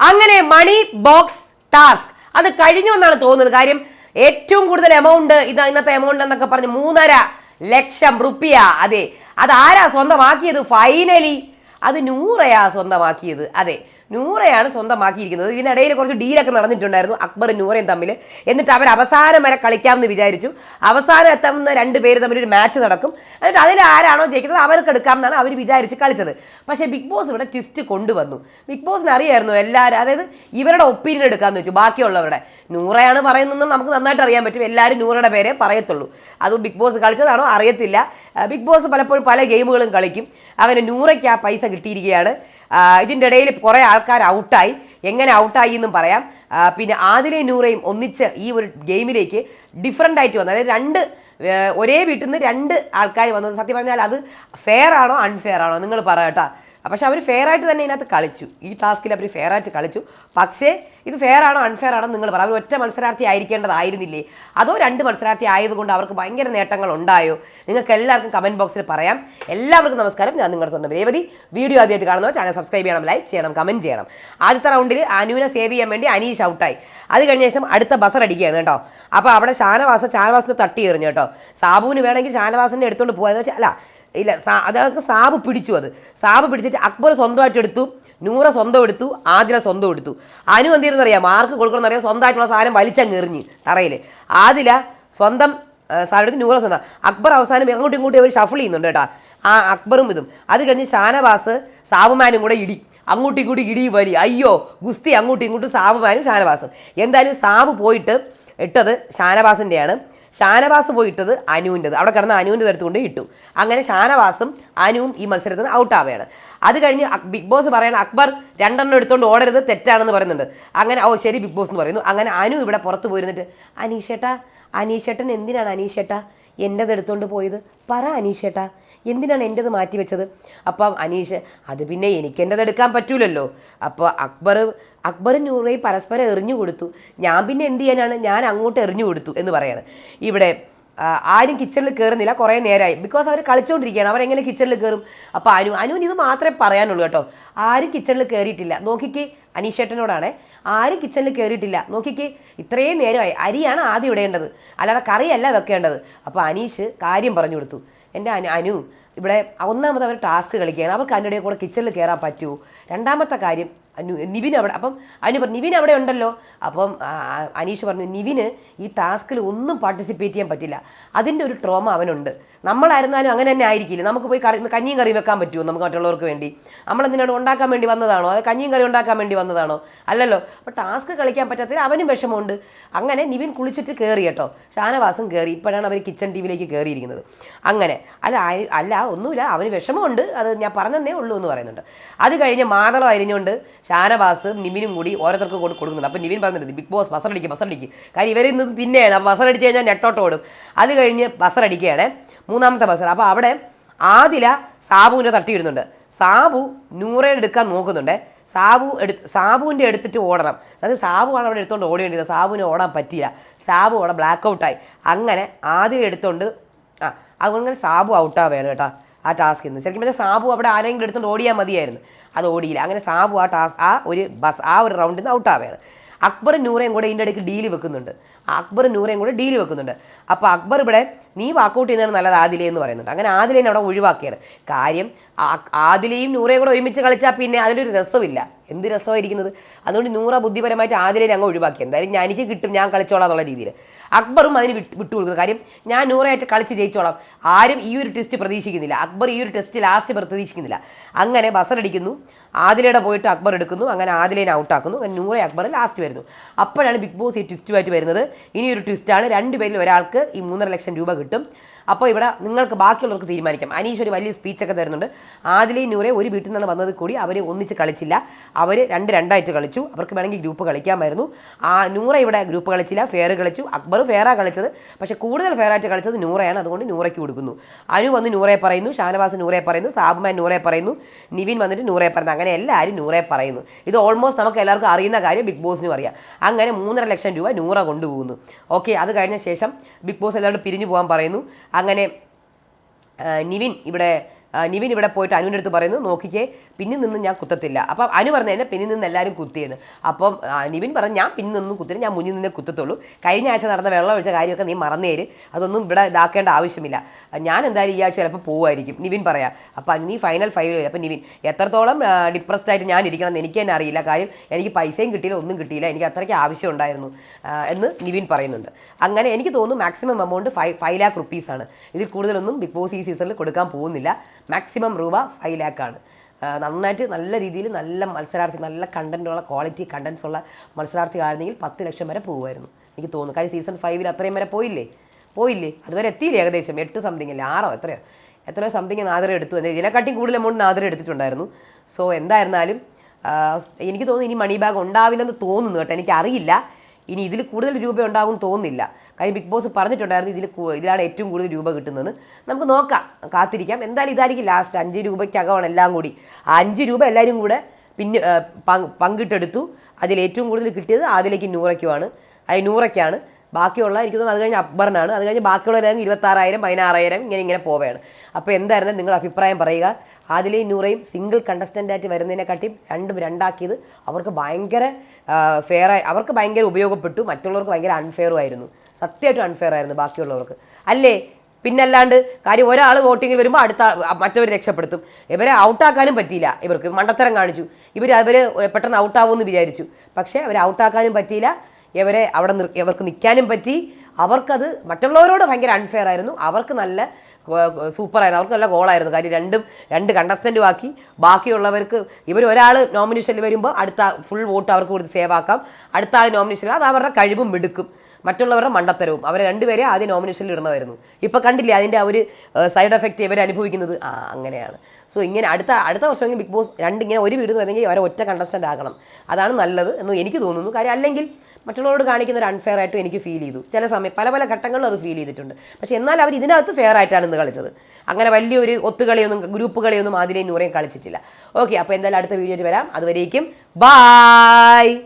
അങ്ങനെ മണി box task അത് കഴിഞ്ഞു എന്നാണ് തോന്നുന്നത്. കാര്യം ഏറ്റവും കൂടുതൽ എമൗണ്ട് ഇത് ഇന്നത്തെ എമൗണ്ട് എന്നൊക്കെ പറഞ്ഞ് മൂന്നര ലക്ഷം റുപ്യ. അതെ. അത് ആരാ സ്വന്തമാക്കിയത്? ഫൈനലി അത് നൂറയാ സ്വന്തമാക്കിയത്. അതെ. നൂറയാണ് സ്വന്തമാക്കിയിരിക്കുന്നത്. ഇതിനിടയിൽ കുറച്ച് ഡീലൊക്കെ നടന്നിട്ടുണ്ടായിരുന്നു അക്ബറും നൂറയും തമ്മിൽ എന്നിട്ട് അവർ അവസാനം വരെ കളിക്കാമെന്ന് വിചാരിച്ചു. അവസാനം എത്തുന്ന രണ്ട് പേര് തമ്മിൽ ഒരു മാച്ച് നടക്കും. എന്നിട്ട് അതിൽ ആരാണോ ജയിക്കുന്നത് അവർക്ക് എടുക്കാം എന്നാണ് അവർ വിചാരിച്ച് കളിച്ചത്. പക്ഷേ ബിഗ് ബോസ് ഇവിടെ ട്വിസ്റ്റ് കൊണ്ടുവന്നു. ബിഗ് ബോസിന് അറിയായിരുന്നു എല്ലാവരും അതായത് ഇവരുടെ ഒപ്പീനിയൻ എടുക്കാമെന്ന് വെച്ചു ബാക്കിയുള്ളവരുടെ. നൂറയാണ് പറയുന്നതെന്ന് നമുക്ക് നന്നായിട്ട് അറിയാൻ പറ്റും എല്ലാവരും നൂറയുടെ പേരെ പറയത്തുള്ളൂ. അത് ബിഗ് ബോസ് കളിച്ചതാണോ അറിയത്തില്ല. ബിഗ് ബോസ് പലപ്പോഴും പല ഗെയിമുകളും കളിക്കും. അവന് നൂറയ്ക്ക് ആ പൈസ കിട്ടിയിരിക്കുകയാണ്. ഇതിന്റെ ഇടയിൽ കുറേ ആൾക്കാർ ഔട്ടായി. എങ്ങനെ ഔട്ടായി എന്നും പറയാം. പിന്നെ ആദിലെ നൂറയും ഒന്നിച്ച് ഈ ഒരു ഗെയിമിലേക്ക് ഡിഫറെന്റ് ആയിട്ട് വന്നു. അതായത് രണ്ട് ഒരേ വീട്ടിൽ നിന്ന് രണ്ട് ആൾക്കാർ വന്നത്. സത്യം പറഞ്ഞാൽ അത് ഫെയർ ആണോ അൺഫെയർ ആണോ? നിങ്ങൾ പറയട്ടോ പക്ഷെ അവർ ഫെയർ ആയിട്ട് തന്നെ ഇതിനകത്ത് കളിച്ചു. ഈ ടാസ്കിൽ അവർ ഫെയർ ആയിട്ട് കളിച്ചു. പക്ഷേ ഇത് ഫെയർ ആണോ അൺഫെയർ ആണോ നിങ്ങൾ പറ. അവർ ഒറ്റ മത്സരാർത്ഥി ആയിരിക്കേണ്ടതായിരുന്നില്ലേ? അതോ രണ്ട് മത്സരാർത്ഥി ആയതുകൊണ്ട് അവർക്ക് ഭയങ്കര നേട്ടങ്ങൾ ഉണ്ടായോ? നിങ്ങൾക്ക് എല്ലാവർക്കും കമന്റ് ബോക്സിൽ പറയാം. എല്ലാവർക്കും നമസ്കാരം. ഞാൻ നിങ്ങളുടെ സ്വന്തം രേവതി. വീഡിയോ ആദ്യമായിട്ട് കാണുന്നവർ ചാനൽ സബ്സ്ക്രൈബ് ചെയ്യണം ലൈക്ക് ചെയ്യണം കമന്റ് ചെയ്യണം. ആദ്യത്തെ റൗണ്ടിൽ അനുവിനെ സേവ് ചെയ്യാൻ വേണ്ടി അനീഷ് ഔട്ടായി അത് കഴിഞ്ഞ ശേഷം അടുത്ത ബസർ അടിക്കുകയാണ് കേട്ടോ. അപ്പോൾ അവിടെ ഷാനവാസ് ഷാനവാസിനെ തട്ടി എറിഞ്ഞു കേട്ടോ. സാബുവിന് വേണമെങ്കിൽ ഷാനവാസിന്റെ എടുത്തുകൊണ്ട് പോകാമെന്ന് വെച്ചാൽ അല്ല ഇല്ല സാ- അതൊക്കെ സാബ് പിടിച്ചു അത്. സാബ് പിടിച്ചിട്ട് അക്ബർ സ്വന്തമായിട്ട് എടുത്തു നൂറ സ്വന്തം എടുത്തു ആദില സ്വന്തം എടുത്തു. അനു അറിയാം മാർക്ക് കൊടുക്കണമെന്ന് അറിയാം സ്വന്തമായിട്ടുള്ള സാധനം വലിച്ചങ്ങ് എറിഞ്ഞ് തറയിൽ ആദില സ്വന്തം സാധനം എടുത്ത് നൂറ സ്വന്തം. അക്ബർ അവസാനം അങ്ങോട്ടും ഇങ്ങോട്ടും അവർ ഷഫിൾ ചെയ്യുന്നുണ്ട് കേട്ടോ. ആ അക്ബറും ഇതും. അത് കഴിഞ്ഞ് ഷാനവാസ് സാബുമാനും കൂടെ ഇടി. അങ്ങോട്ടും ഇങ്ങോട്ടും ഇടി വലി അയ്യോ ഗുസ്തി അങ്ങോട്ടും ഇങ്ങോട്ടും സാബുമാനും ഷാനവാസും. എന്തായാലും സാബ് പോയിട്ട് ഇട്ടത് ഷാനവാസിന്റെയാണ് ഷാനവാസ് പോയിട്ടത് അനുവിന്റെത്. അവിടെ കിടന്ന് അനുവിന്റെ എടുത്തുകൊണ്ട് ഇട്ടു. അങ്ങനെ ഷാനവാസും അനുവും ഈ മത്സരത്തിൽ നിന്ന് ഔട്ടാവുകയാണ് അത് കഴിഞ്ഞ് ബിഗ് ബോസ് പറയണം അക്ബർ രണ്ടെണ്ണം എടുത്തുകൊണ്ട് ഓടരുത് തെറ്റാണെന്ന് പറയുന്നുണ്ട്. അങ്ങനെ ഓ ശരി ബിഗ് ബോസ് എന്ന് പറയുന്നു. അങ്ങനെ അനു ഇവിടെ പുറത്ത് പോയിരുന്നിട്ട് അനീഷേട്ടാ അനീഷേട്ടൻ എന്തിനാണ് അനീഷേട്ടാ? എന്റെത് എടുത്തുകൊണ്ട് പോയത്? പറ അനീഷേട്ടാ. എന്തിനാണ് എന്റെത് മാറ്റി വെച്ചത്? അപ്പം അനീഷ് അത് പിന്നെ എനിക്ക് എന്റെത് എടുക്കാൻ പറ്റൂലല്ലോ. അപ്പോൾ അക്ബർ അക്ബറും നൂറയും പരസ്പരം എറിഞ്ഞു കൊടുത്തു. ഞാൻ പിന്നെ എന്ത് ചെയ്യാനാണ്? ഞാൻ അങ്ങോട്ട് എറിഞ്ഞു കൊടുത്തു എന്ന് പറയാണ്. ഇവിടെ ആരും കിച്ചണിൽ കയറുന്നില്ല കുറേ നേരമായി ബിക്കോസ് അവർ കളിച്ചുകൊണ്ടിരിക്കുകയാണ് അവരെങ്ങനെ കിച്ചണിൽ കയറും അപ്പോൾ അനു അനുവിന് ഇത് മാത്രമേ പറയാനുള്ളൂ കേട്ടോ. ആരും കിച്ചണിൽ കയറിയിട്ടില്ല നോക്കിക്ക് അനീഷേട്ടനോടാണ്. ആരും കിച്ചണിൽ കയറിയിട്ടില്ല നോക്കിക്ക് ഇത്രയും നേരമായി. അരിയാണ് ആദ്യം ഇടേണ്ടത്. അല്ലാതെ കറിയല്ല വെക്കേണ്ടത്. അപ്പോൾ അനീഷ് കാര്യം പറഞ്ഞു കൊടുത്തു. എന്റെ അനു അനു ഇവിടെ ഒന്നാമത് അവർ ടാസ്ക് കളിക്കുകയാണ്. അവർക്ക് അതിന്റെ കൂടെ കിച്ചണിൽ കയറാൻ പറ്റുമോ രണ്ടാമത്തെ കാര്യം അനു നിവിൻ അവിടെ അപ്പം അനു പറഞ്ഞു നിവിൻ അവിടെ ഉണ്ടല്ലോ. അപ്പം അനീഷ് പറഞ്ഞു നിവിന് ഈ ടാസ്കിൽ ഒന്നും പാർട്ടിസിപ്പേറ്റ് ചെയ്യാൻ പറ്റില്ല. അതിന്റെ ഒരു ട്രോമ അവനുണ്ട്. നമ്മളായിരുന്നാലും അങ്ങനെ തന്നെ ആയിരിക്കില്ല? നമുക്ക് പോയി കറി കഞ്ഞിയും കറി വെക്കാൻ പറ്റുമോ നമുക്ക് മറ്റുള്ളവർക്ക് വേണ്ടി? നമ്മൾ എന്തിനാണ് ഉണ്ടാക്കാൻ വേണ്ടി വന്നതാണോ? അത് കഞ്ഞിയും കറി ഉണ്ടാക്കാൻ വേണ്ടി വന്നതാണോ? അല്ലല്ലോ. അപ്പോൾ ടാസ്ക് കളിക്കാൻ പറ്റാത്തതിൽ അവനും വിഷമമുണ്ട്. അങ്ങനെ നിവിൻ കുളിച്ചിട്ട് കയറി കേട്ടോ. ഷാനവാസും കയറി ഇപ്പോഴാണ് അവർ കിച്ചൺ ടി വിയിലേക്ക് കയറിയിരിക്കുന്നത് അങ്ങനെ. അല്ല അല്ല ഒന്നുമില്ല. അവന് വിഷമമുണ്ട്. അത് ഞാൻ പറഞ്ഞതേ ഉള്ളൂ എന്ന് പറയുന്നുണ്ട്. അത് കഴിഞ്ഞ് മാതളം അരിഞ്ഞുകൊണ്ട് ഷാനവാസ് നിവിനും കൂടി ഓരോരുത്തർക്ക് കൊണ്ട് കൊടുക്കുന്നുണ്ട്. അപ്പോൾ നിവിൻ പറഞ്ഞിട്ട് ബിഗ് ബോസ് ബസറടിക്കും ബസറടിക്കും. കാര്യം ഇവരിന്ന് തിന്നെയാണ് ബസറടിച്ച് കഴിഞ്ഞാൽ നെട്ടോട്ട് ഓടും. അത് കഴിഞ്ഞ് ബസറടിക്കുകയാണ്. മൂന്നാമത്തെ ബസർ അപ്പോൾ അവിടെ ആദില സാബുവിനെ തട്ടിയിടുന്നുണ്ട്. സാബു നൂറെ എടുക്കാൻ നോക്കുന്നുണ്ട്. സാബു എടുത്ത് സാബുവിന്റെ എടുത്തിട്ട് ഓടണം. അതായത് സാബുവാണ് അവിടെ എടുത്തുകൊണ്ട് ഓടേണ്ടത് സാബുവിന് ഓടാൻ പറ്റിയില്ല സാബു അവിടെ ബ്ലാക്ക് ഔട്ടായി അങ്ങനെ ആദ്യം എടുത്തുകൊണ്ട് ആ അങ്ങനെ സാബു ഔട്ടാവുകയാണ് കേട്ടോ ആ ടാസ്ക് നിന്ന് ശരിക്കും പറഞ്ഞാൽ സാബു അവിടെ ആരെങ്കിലും എടുത്തുകൊണ്ട് ഓടിയാൽ മതിയായിരുന്നു. അത് ഓടിയില്ല. അങ്ങനെ സാബു ആ ടാസ്ക് ആ ഒരു ബസ് ആ ഒരു റൗണ്ടിൽ നിന്ന് ഔട്ടാവുകയാണ് അക്ബറും നൂറയും കൂടെ ഇതിന്റെ ഇടയ്ക്ക് ഡീൽ വെക്കുന്നുണ്ട്. അക്ബറും നൂറയും കൂടെ ഡീൽ വെക്കുന്നുണ്ട്. അപ്പോൾ അക്ബർ ഇവിടെ നീ വാക്കൗട്ട് ചെയ്യുന്നതാണ് നല്ലത് ആദിലേ എന്ന് പറയുന്നുണ്ട്. അങ്ങനെ ആദിലേനെ അവിടെ ഒഴിവാക്കിയാണ്. കാര്യം ആദിലേയും നൂറയും കൂടെ ഒരുമിച്ച് കളിച്ചാൽ പിന്നെ അതിലൊരു രസമില്ല. എന്ത് രസമായിരിക്കുന്നത്? അതുകൊണ്ട് നൂറ ബുദ്ധിപരമായിട്ട് ആദിലേനെ അങ്ങ് ഒഴിവാക്കി. എന്തായാലും ഞാൻ എനിക്ക് കിട്ടും ഞാൻ കളിച്ചോളാം എന്നുള്ള രീതിയിൽ അക്ബറും അതിന് വിട്ട് വിട്ടുകൊടുക്കുന്നു. കാര്യം ഞാൻ നൂറയായിട്ട് കളിച്ച് ജയിച്ചോളാം. ആരും ഈ ഒരു ടെസ്റ്റ് പ്രതീക്ഷിക്കുന്നില്ല. അക്ബർ ഈ ഒരു ടെസ്റ്റ് ലാസ്റ്റ് പ്രതീക്ഷിക്കുന്നില്ല. അങ്ങനെ ബസറടിക്കുന്നു ആദിലയുടെ പോയിട്ട് അക്ബർ എടുക്കുന്നു. അങ്ങനെ ആദിലേനെ ഔട്ടാക്കുന്നു അങ്ങനെ നൂറെ അക്ബർ ലാസ്റ്റ് വരുന്നു. അപ്പോഴാണ് ബിഗ് ബോസ് ഈ ട്വിസ്റ്റുമായിട്ട് വരുന്നത്. ഇനി ഒരു ട്വിസ്റ്റാണ് രണ്ടുപേരിൽ ഒരാൾക്ക് ഈ മൂന്നര ലക്ഷം രൂപ കിട്ടും. അപ്പോൾ ഇവിടെ നിങ്ങൾക്ക് ബാക്കിയുള്ളവർക്ക് തീരുമാനിക്കാം. അനീഷ് ഒരു വലിയ സ്പീച്ചൊക്കെ തരുന്നുണ്ട്. ആദിലയും നൂറെ ഒരു വീട്ടിൽ നിന്നാണ് വന്നത് കൂടി. അവർ ഒന്നിച്ച് കളിച്ചില്ല. അവർ രണ്ട് രണ്ടായിട്ട് കളിച്ചു. അവർക്ക് വേണമെങ്കിൽ ഗ്രൂപ്പ് കളിക്കാമായിരുന്നു. ആ നൂറ ഇവിടെ ഗ്രൂപ്പ് കളിച്ചില്ല. ഫെയർ കളിച്ചു. അക്ബർ ഫെയറാ കളിച്ചത്. പക്ഷേ കൂടുതൽ ഫെയറായിട്ട് കളിച്ചത് നൂറയാണ്. അതുകൊണ്ട് നൂറയ്ക്ക് കൊടുക്കുന്നു. അനു വന്ന് നൂറെ പറയുന്നു. ഷാനവാസ് നൂറെ പറയുന്നു. സാബുമാൻ നൂറെ പറയുന്നു. നിവിൻ വന്നിട്ട് നൂറെ പറയുന്നു. അങ്ങനെ എല്ലാവരും നൂറെ പറയുന്നു. ഇത് ഓൾമോസ്റ്റ് നമുക്ക് എല്ലാവർക്കും അറിയുന്ന കാര്യം ബിഗ് ബോസിനും അറിയാം. അങ്ങനെ മൂന്നര ലക്ഷം രൂപ നൂറ കൊണ്ടുപോകുന്നു. ഓക്കെ അത് കഴിഞ്ഞ ശേഷം ബിഗ് ബോസ് എല്ലാവരും പിരിഞ്ഞു പോകാൻ പറയുന്നു. അങ്ങനെ നിവിൻ ഇവിടെ നിവിൻ ഇവിടെ പോയിട്ട് അനുവിന്റെ അടുത്ത് പറയുന്നു നോക്കിക്കേ പിന്നിൽ നിന്ന് ഞാൻ കുത്തത്തില്ല. അപ്പം അനു പറഞ്ഞു തന്നെ പിന്നിൽ നിന്ന് എല്ലാവരും കുത്തിയെന്ന്. അപ്പം നിവിൻ പറഞ്ഞു ഞാൻ പിന്നിൽ നിന്നും കുത്തില്ല ഞാൻ മുന്നിൽ നിന്നേ കുത്തത്തുള്ളൂ. കഴിഞ്ഞ ആഴ്ച നടന്ന വെള്ളം ഒഴിച്ച കാര്യമൊക്കെ നീ മറന്നേര്. അതൊന്നും ഇവിടെ ഇതാക്കേണ്ട ആവശ്യമില്ല. ഞാൻ എന്തായാലും ഈ ആഴ്ച ചിലപ്പോൾ പോകുമായിരിക്കും നിവിൻ പറയാം. അപ്പം നീ ഫൈനൽ ഫൈവ് അപ്പം നിവിൻ എത്രത്തോളം ഡിപ്രസ്ഡ് ആയിട്ട് ഞാൻ ഇരിക്കണം എന്ന് എനിക്ക് തന്നെ അറിയില്ല. കാര്യം എനിക്ക് പൈസയും കിട്ടിയില്ല ഒന്നും കിട്ടിയില്ല. എനിക്ക് അത്രയ്ക്ക് ആവശ്യം ഉണ്ടായിരുന്നു എന്ന് നിവിൻ പറയുന്നുണ്ട്. അങ്ങനെ എനിക്ക് തോന്നുന്നു maximum amount five five lakh റുപ്പീസാണ് ഇതിൽ കൂടുതലൊന്നും ബിഗ് ബോസ് ഈ സീസണിൽ കൊടുക്കാൻ പോകുന്നില്ല. മാക്സിമം രൂപ ഫൈവ് ആണ്. നന്നായിട്ട് നല്ല രീതിയിൽ നല്ല മത്സരാർത്ഥി നല്ല കണ്ടന്റുള്ള ക്വാളിറ്റി കണ്ടൻസ് ഉള്ള മത്സരാർത്ഥി ആയിരുന്നെങ്കിൽ പത്ത് ലക്ഷം വരെ പോകുമായിരുന്നു എനിക്ക് തോന്നുന്നു. കാര്യം സീസൺ ഫൈവിൽ അത്രയും വരെ പോയില്ലേ? പോയില്ലേ? അതുവരെ എത്തിയില്ലേ ഏകദേശം? എട്ട് സംതിങ് അല്ലേ? ആറോ എത്രയോ? എത്രയോ സംതിങ് നാദര എടുത്തു. എന്ന് ഇതിനെക്കാട്ടിയും കൂടുതൽ എമൗണ്ട് നാദര എടുത്തിട്ടുണ്ടായിരുന്നു. സോ എന്തായിരുന്നാലും എനിക്ക് തോന്നുന്നു ഇനി മണി ബാഗ് ഉണ്ടാവില്ലെന്ന് തോന്നുന്നു കേട്ടോ. എനിക്കറിയില്ല. ഇനി ഇതിൽ കൂടുതൽ രൂപ ഉണ്ടാകും തോന്നുന്നില്ല. കാര്യം ബിഗ് ബോസ് പറഞ്ഞിട്ടുണ്ടായിരുന്നു ഇതിൽ ഇതിലാണ് ഏറ്റവും കൂടുതൽ രൂപ കിട്ടുന്നത് നമുക്ക് നോക്കാം. കാത്തിരിക്കാം. എന്തായാലും ഇതായിരിക്കും ലാസ്റ്റ് അഞ്ച് രൂപയ്ക്കകമാണ് എല്ലാം കൂടി. ആ അഞ്ച് രൂപ എല്ലാവരും കൂടെ പിന്നെ പങ്കിട്ടെടുത്തു. അതിൽ ഏറ്റവും കൂടുതൽ കിട്ടിയത് ആദിലേക്ക് നൂറയ്ക്കുമാണ്. അത് നൂറയ്ക്കാണ്. ബാക്കിയുള്ള എനിക്ക് തോന്നുന്നു അത് കഴിഞ്ഞ് അക്ബറിനാണ്. അത് കഴിഞ്ഞ് ബാക്കിയുള്ളവരെല്ലാം ഇരുപത്താറായിരം പതിനാറായിരം ഇങ്ങനെ ഇങ്ങനെ പോവുകയാണ്. അപ്പോൾ എന്തായിരുന്നു നിങ്ങളുടെ അഭിപ്രായം പറയുക? ആദിലെയും നൂറയും സിംഗിൾ കണ്ടസ്റ്റന്റ് ആയിട്ട് വരുന്നതിനെക്കാട്ടി രണ്ടും രണ്ടാക്കിയത് അവർക്ക് ഭയങ്കര ഫെയർ അവർക്ക് ഭയങ്കര ഉപയോഗപ്പെട്ടു. മറ്റുള്ളവർക്ക് ഭയങ്കര അൺഫെയറും ആയിരുന്നു. സത്യമായിട്ടും അൺഫെയർ ആയിരുന്നു ബാക്കിയുള്ളവർക്ക്. അല്ലേ? പിന്നല്ലാണ്ട് കാര്യം ഒരാൾ വോട്ടിങ്ങിൽ വരുമ്പോൾ അടുത്ത മറ്റവർ രക്ഷപ്പെടുത്തും. ഇവരെ ഔട്ടാക്കാനും പറ്റിയില്ല. ഇവർക്ക് മണ്ടത്തരം കാണിച്ചു. ഇവർ അവർ പെട്ടെന്ന് ഔട്ടാവുമെന്ന് വിചാരിച്ചു. പക്ഷേ അവർ ഔട്ടാക്കാനും പറ്റിയില്ല. ഇവരെ അവിടെ ഇവർക്ക് നിൽക്കാനും പറ്റി. അവർക്കത് മറ്റുള്ളവരോട് ഭയങ്കര അൺഫെയർ ആയിരുന്നു. അവർക്ക് നല്ല സൂപ്പറായിരുന്നു അവർക്ക് നല്ല ഗോളായിരുന്നു കാര്യം രണ്ടും രണ്ട് കണ്ടസ്റ്റന്റ് ബാക്കി ബാക്കിയുള്ളവർക്ക് ഇവർ ഒരാൾ നോമിനേഷനിൽ വരുമ്പോൾ അടുത്ത ഫുൾ വോട്ട് അവർക്ക് കൊടുത്ത് സേവ് ആക്കാം. അടുത്ത ആൾ നോമിനേഷനിൽ അത് അവരുടെ കഴിവും മിടുക്കും. മറ്റുള്ളവരുടെ മണ്ടത്തരവും. അവരെ രണ്ടുപേരെ ആദ്യം നോമിനേഷനിൽ ഇടണമായിരുന്നു ഇപ്പം കണ്ടില്ലേ അതിന്റെ ഒരു സൈഡ് എഫക്റ്റ് ഇവർ അനുഭവിക്കുന്നത്? ആ അങ്ങനെയാണ്. സോ ഇങ്ങനെ അടുത്ത അടുത്ത വർഷം ബിഗ് ബോസ് രണ്ടിങ്ങനെ ഒരു വീട് വരുന്നെങ്കിൽ അവരെ ഒറ്റ കണ്ടസ്റ്റന്റ് ആക്കണം അതാണ് നല്ലത് എന്ന് എനിക്ക് തോന്നുന്നു. കാര്യം അല്ലെങ്കിൽ മറ്റുള്ളവരോട് കാണിക്കുന്ന ഒരു അൺഫെയർ ആയിട്ടും എനിക്ക് ഫീൽ ചെയ്തു. ചില സമയം പല പല ഘട്ടങ്ങളിലും അത് ഫീൽ ചെയ്തിട്ടുണ്ട്. പക്ഷേ എന്നാൽ അവർ ഇതിനകത്ത് ഫെയർ ആയിട്ടാണ് ഇന്ന് കളിച്ചത്. അങ്ങനെ വലിയൊരു ഒത്തുകളിയൊന്നും ഗ്രൂപ്പ് കളിയൊന്നും ആദ്യം നൂറേയും കളിച്ചിട്ടില്ല. ഓക്കെ അപ്പോൾ എന്തായാലും അടുത്ത വീഡിയോയിൽ വരാം. അതുവരേക്കും ബായ്